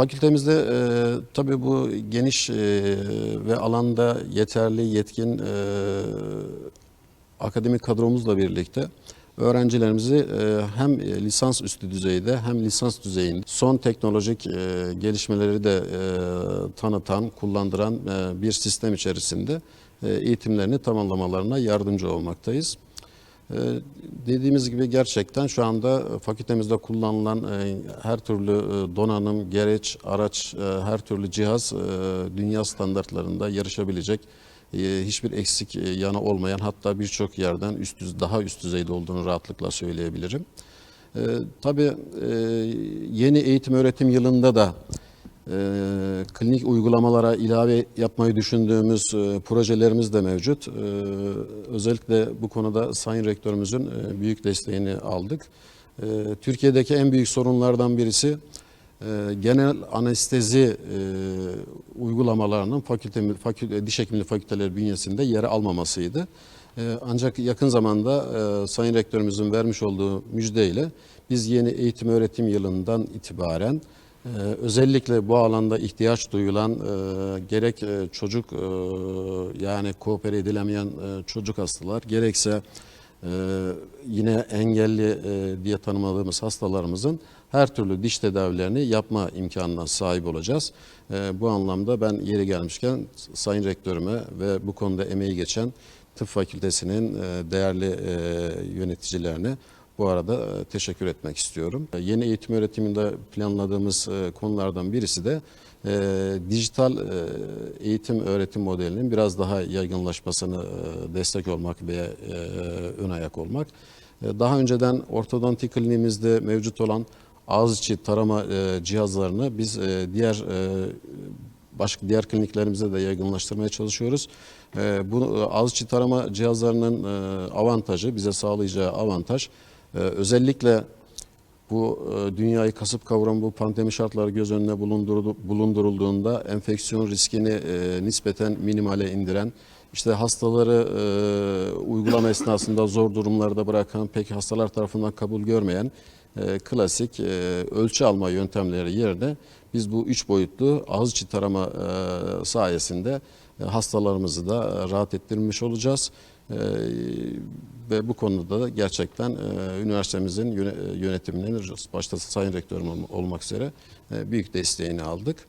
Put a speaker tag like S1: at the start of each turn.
S1: Fakültemizde e, tabii bu geniş e, ve alanda yeterli, yetkin e, akademik kadromuzla birlikte öğrencilerimizi e, hem lisans üstü düzeyde hem lisans düzeyinde son teknolojik e, gelişmeleri de e, tanıtan, kullandıran bir sistem içerisinde eğitimlerini tamamlamalarına yardımcı olmaktayız. Ee, Dediğimiz gibi gerçekten şu anda fakültemizde kullanılan e, her türlü e, donanım, gereç, araç, e, her türlü cihaz dünya standartlarında yarışabilecek hiçbir eksik e, yanı olmayan hatta birçok yerden üst düz, daha üst düzeyde olduğunu rahatlıkla söyleyebilirim. Tabii yeni eğitim öğretim yılında da e, klinik uygulamalara ilave yapmayı düşündüğümüz e, projelerimiz de mevcut. E, özellikle bu konuda Sayın Rektörümüzün e, büyük desteğini aldık. E, Türkiye'deki en büyük sorunlardan birisi e, genel anestezi uygulamalarının fakülte, fakülte, diş hekimliği fakülteleri bünyesinde yer almamasıydı. Ancak yakın zamanda Sayın Rektörümüzün vermiş olduğu müjdeyle biz yeni eğitim öğretim yılından itibaren ee, özellikle bu alanda ihtiyaç duyulan e, gerek e, çocuk e, yani koopere edilemeyen çocuk hastalar gerekse yine engelli diye tanımladığımız hastalarımızın her türlü diş tedavilerini yapma imkanına sahip olacağız. Bu anlamda ben yeri gelmişken Sayın Rektörüme ve bu konuda emeği geçen Tıp Fakültesinin değerli e, yöneticilerine bu arada e, teşekkür etmek istiyorum. E, Yeni eğitim öğretiminde planladığımız e, konulardan birisi de e, dijital e, eğitim öğretim modelinin biraz daha yaygınlaşmasını e, destek olmak ve e, ön ayak olmak. E, daha önceden ortodonti kliniğimizde mevcut olan ağız içi tarama e, cihazlarını biz e, diğer e, başka diğer kliniklerimize de yaygınlaştırmaya çalışıyoruz. E, bu ağız içi tarama cihazlarının e, avantajı, bize sağlayacağı avantaj e, özellikle bu e, dünyayı kasıp kavuran bu pandemi şartları göz önüne bulundurulduğunda enfeksiyon riskini e, nispeten minimale indiren, işte hastaları e, uygulama esnasında zor durumlarda bırakan, pek hastalar tarafından kabul görmeyen e, klasik e, ölçü alma yöntemleri yerine biz bu üç boyutlu ağız içi tarama e, sayesinde hastalarımızı da rahat ettirmiş olacağız. Ve bu konuda da gerçekten üniversitemizin yöne- yönetiminin başta Sayın Rektörüm olmak üzere büyük desteğini aldık.